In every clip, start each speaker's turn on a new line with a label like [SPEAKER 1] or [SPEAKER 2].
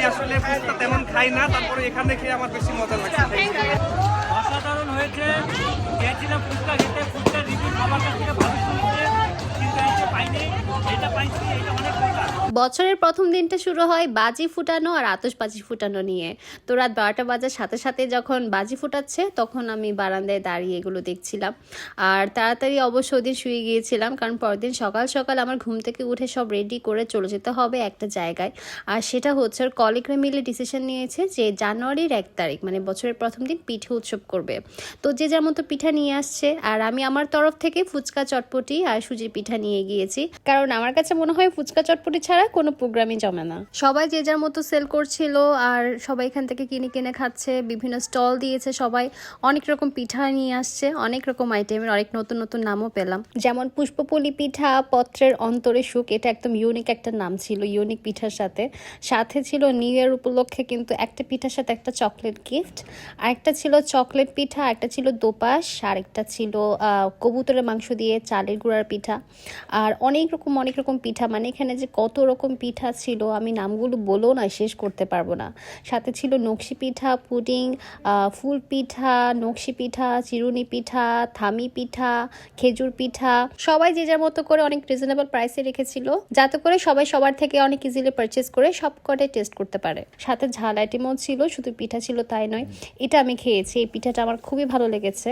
[SPEAKER 1] আমি আসলে ফুচকা তেমন খাই না, তারপরে এখানে খেয়ে আমার বেশি মজা লাগছে।
[SPEAKER 2] অসাধারণ হয়েছে, গিয়েছিলাম ফুচকা খেতে, ফুচকা রিভিউ সবার কাছ থেকে ভালো শুনেছে, কিন্তু এটা পাইনি এটা পাইছি, এটা অনেক
[SPEAKER 3] বছরের প্রথম দিনটা শুরু হয় বাজি ফুটানো আর আতশবাজি ফুটানো নিয়ে। তো রাত বারোটা বাজার সাথে সাথে যখন বাজি ফুটাচ্ছে, তখন আমি বারান্দায় দাঁড়িয়ে এগুলো দেখছিলাম। আর তাড়াতাড়ি অবশ্য ওদিন শুয়ে গিয়েছিলাম, কারণ পরদিন সকাল সকাল আমার ঘুম থেকে উঠে সব রেডি করে চলে যেতে হবে একটা জায়গায়। আর সেটা হচ্ছে ওর কলিগরা মিলে ডিসিশন নিয়েছে যে জানুয়ারির এক তারিখ মানে বছরের প্রথম দিন পিঠে উৎসব করবে। তো যে যার মতো পিঠা নিয়ে আসছে, আর আমি আমার তরফ থেকে ফুচকা চটপটি আর সুজির পিঠা নিয়ে গিয়েছি। কারণ আমার কাছে মনে হয় ফুচকা চটপটি ছাড়া কোনো প্রোগ্রামই জমে না। সবাই যে যার মতো সেল করছিল আর সবাই এখান থেকে কিনে কিনে খাচ্ছে বিভিন্ন স্টল দিয়েছে সবাই। অনেক রকম পিঠা নিয়ে আসছে অনেক রকম আইটেমের অনেক নতুন নতুন নামও পেলাম। যেমন পুষ্পপলি পিঠা পত্রের অন্তরে সুখ এটা একদম ইউনিক একটা নাম ছিল ইউনিক পিঠার সাথে। সাথে ছিল নিউ ইয়ার উপলক্ষে কিন্তু একটা পিঠার সাথে একটা চকলেট গিফট আরেকটা ছিল চকলেট পিঠা একটা ছিল দোপাস আরেকটা ছিল আহ, কবুতরের মাংস দিয়ে চালের গুঁড়ার পিঠা। আর অনেক রকম অনেক রকম পিঠা মানে এখানে যে কত রকম পিঠা ছিল, আমি নামগুলো বলেও না শেষ করতে পারব না। সাথে ছিল নকশি পিঠা, পুডিং ফুল পিঠা, নকশি পিঠা, চিরুনি পিঠা, থামি পিঠা, খেজুর পিঠা। সবাই যে যার মতো করে অনেক রিজনেবল প্রাইসে রেখেছিল, যাতে করে সবাই সবার থেকে অনেক ইজিলি পারচেস করে সব কটাই টেস্ট করতে পারে। সাথে ঝাল আইটেমও ছিল, শুধু পিঠা ছিল তাই নয়, এটা আমি খেয়েছি। এই পিঠাটা আমার খুবই ভালো লেগেছে।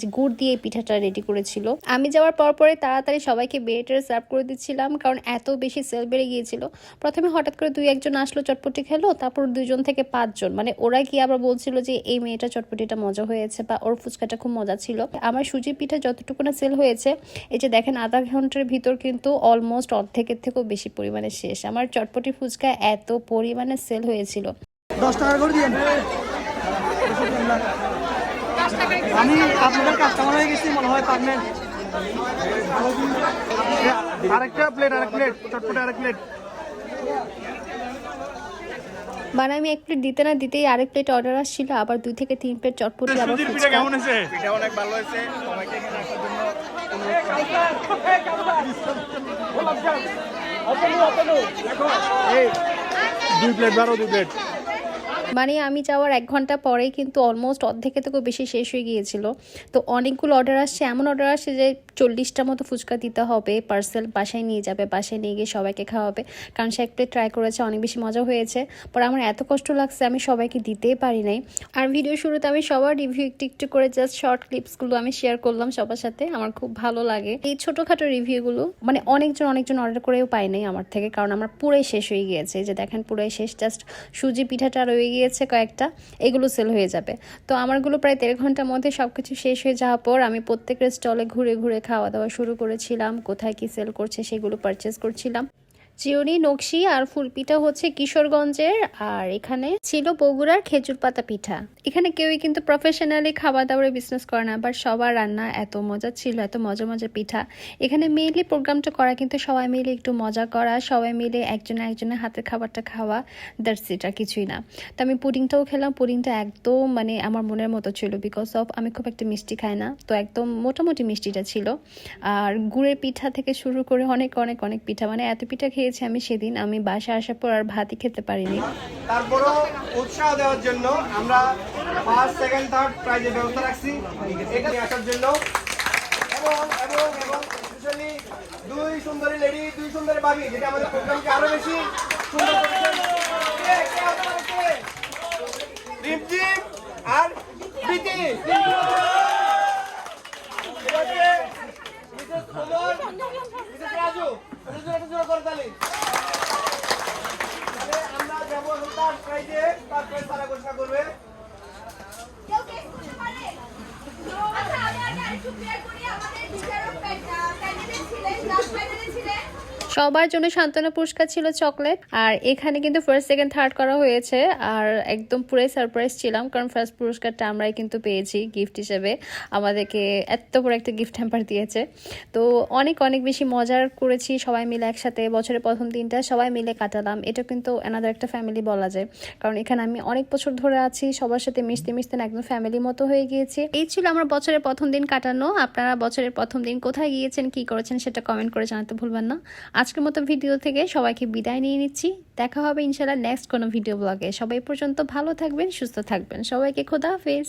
[SPEAKER 3] যে গুড় দিয়ে এই পিঠাটা রেডি করেছিল। আমি যাওয়ার পর পরে তাড়াতাড়ি সবাইকে বেড়ে টেড়ে সার্ভ করে দিচ্ছিলাম, কারণ এত বেশি সেল বেড়ে গিয়েছিল। প্রথমে হঠাৎ করে দুই একজন আসলো, চটপটি খেলো, তারপর দুজন থেকে পাঁচজন। মানে ওরা কি আবার বলছিল যে, এই মেয়েটা চটপটিটা মজা হয়েছে বা ওর ফুচকাটা খুব মজা ছিল? আমার সুজি পিঠা যতটুকু না সেল হয়েছে, এই যে দেখেন আধা ঘণ্টার ভিতর কিন্তু অলমোস্ট অর্ধেকের থেকেও বেশি পরিমাণে শেষ। আমার চটপটি ফুচকা এত পরিমাণে সেল হয়েছিল।
[SPEAKER 4] দশ টাকা করে দিন আমি আপনাদের কাস্টমার হয়ে গেছি, মনে হয় পারবেন। আরেকটা প্লেট আরেক প্লেট চটপটে আরেক প্লেট
[SPEAKER 3] মানে আমি এক প্লেট দিতে না দিতেই আরেক প্লেট অর্ডার আসছিল আবার দুই থেকে তিন প্লেট চটপটি আবার ফুচকা
[SPEAKER 1] হয়েছে? পিঠা অনেক ভালো হয়েছে সবাইকে এখানে আসার জন্য
[SPEAKER 4] দুই প্লেট বারো দুই প্লেট
[SPEAKER 3] মানে আমি যাওয়ার এক ঘণ্টা পরেই কিন্তু অলমোস্ট অর্ধেকের থেকেও বেশি শেষ হয়ে গিয়েছিল। তো অনেকগুলো অর্ডার আসছে, এমন অর্ডার আসছে যে চল্লিশটা মতো ফুচকা দিতে হবে পার্সেল বাসায় নিয়ে যাবে, বাসায় নিয়ে গিয়ে সবাইকে খাওয়াবে। কারণ সে এক প্লেট ট্রাই করেছে, অনেক বেশি মজা হয়েছে। পরে আমার এত কষ্ট লাগছে, আমি সবাইকে দিতেই পারি নাই। আর ভিডিও শুরুতে আমি সবার রিভিউ একটু একটু করে জাস্ট শর্ট ক্লিপসগুলো আমি শেয়ার করলাম সবার সাথে, আমার খুব ভালো লাগে। এই ছোটোখাটো রিভিউগুলো মানে অনেকজন অনেকজন অর্ডার করেও পাই নাই আমার থেকে, কারণ আমার পুরাই শেষ হয়ে গিয়েছে। যে দেখেন, পুরাই শেষ জাস্ট সুজি পিঠাটা রয়ে গিয়েছে কয়েকটা, এগুলো সেল হয়ে যাবে। তো আমারগুলো প্রায় দেড় ঘণ্টার মধ্যে সব কিছু শেষ হয়ে যাওয়ার পর আমি প্রত্যেকের স্টলে ঘুরে ঘুরে খাওয়া দাওয়া শুরু করেছিলাম, কোথায় কি সেল করছে সেগুলো পারচেস করছিলাম। চিরুনি নকশি আর ফুলপিঠা হচ্ছে কিশোরগঞ্জের, আর এখানে ছিল বগুড়ার খেজুর পাতা পিঠা। এখানে কেউই কিন্তু প্রফেশনালি খাবার দাবারের বিজনেস করে না বাট সবার রান্না এত মজা ছিল, এত মজা মজা পিঠা। এখানে মেইনলি প্রোগ্রামটা করা, কিন্তু সবাই মিলে একটু মজা করা, সবাই মিলে একজনে একজনের হাতের খাবারটা খাওয়া দ্যাটস আর কিছুই না। তো আমি পুডিংটাও খেলাম, পুডিংটা একদম মানে আমার মনের মতো ছিল বিকজ অফ আমি খুব একটা মিষ্টি খাই না। তো একদম মোটামুটি মিষ্টিটা ছিল। আর গুড়ের পিঠা থেকে শুরু করে অনেক অনেক অনেক পিঠা মানে এত পিঠা খেয়েছি আমি সেদিন, আমি বাসা আসার পর আর ভাতই খেতে পারিনি।
[SPEAKER 1] তারপরও উৎসাহ দেওয়ার জন্য আমরা ফার্স্ট সেকেন্ড থার্ড প্রাইজের ব্যবস্থা রাখছি। এখানে আসার জন্য। এবং এবং এবং স্পেশালি দুই সুন্দরী লেডি দুই সুন্দরী বাবি যেটা আমাদের প্রোগ্রামকে আরও বেশি সুন্দর? রিমঝিম আর প্রীতি। এখন তার প্রাইজে তার প্রাইজ তারা ঘোষণা করবে
[SPEAKER 5] কেউ কে করতে পারে আচ্ছা আমি আগে আরেকটু ক্লিয়ার করি আমাদের বিচারক ক্যান্ডিডেট ছিলেন লাস্ট প্যানেলে ছিলেন
[SPEAKER 3] সবার জন্য সান্ত্বনা পুরস্কার ছিল চকলেট, আর এখানে কিন্তু ফার্স্ট সেকেন্ড থার্ড করা হয়েছে, আর একদম পুরাই সারপ্রাইজ ছিলাম, কারণ ফার্স্ট পুরস্কারটা আমরাই কিন্তু পেয়েছি গিফট হিসেবে। আমাদেরকে এত বড় একটা গিফট হ্যাম্পার দিয়েছে। তো অনেক অনেক বেশি মজার করেছি, সবাই মিলে একসাথে বছরের প্রথম দিনটা সবাই মিলে কাটালাম। এটা কিন্তু এনাদের একটা ফ্যামিলি বলা যায়। কারণ এখানে আমি অনেক বছর ধরে আছি, সবার সাথে মিশতে মিশতে না একদম ফ্যামিলি মতো হয়ে গিয়েছে। এই ছিল আমার বছরের প্রথম দিন কাটানো। আপনারা বছরের প্রথম দিন কোথায় গিয়েছেন, কি করেছেন সেটা কমেন্ট করে জানাতে ভুলবেন না। আজকের মতো ভিডিও থেকে সবাইকে বিদায় নিয়ে নিচ্ছি। দেখা হবে ইনশাল্লাহ নেক্সট কোনো ভিডিও ব্লগে সবাই পর্যন্ত ভালো থাকবেন, সুস্থ থাকবেন। সবাইকে খোদা হাফেজ।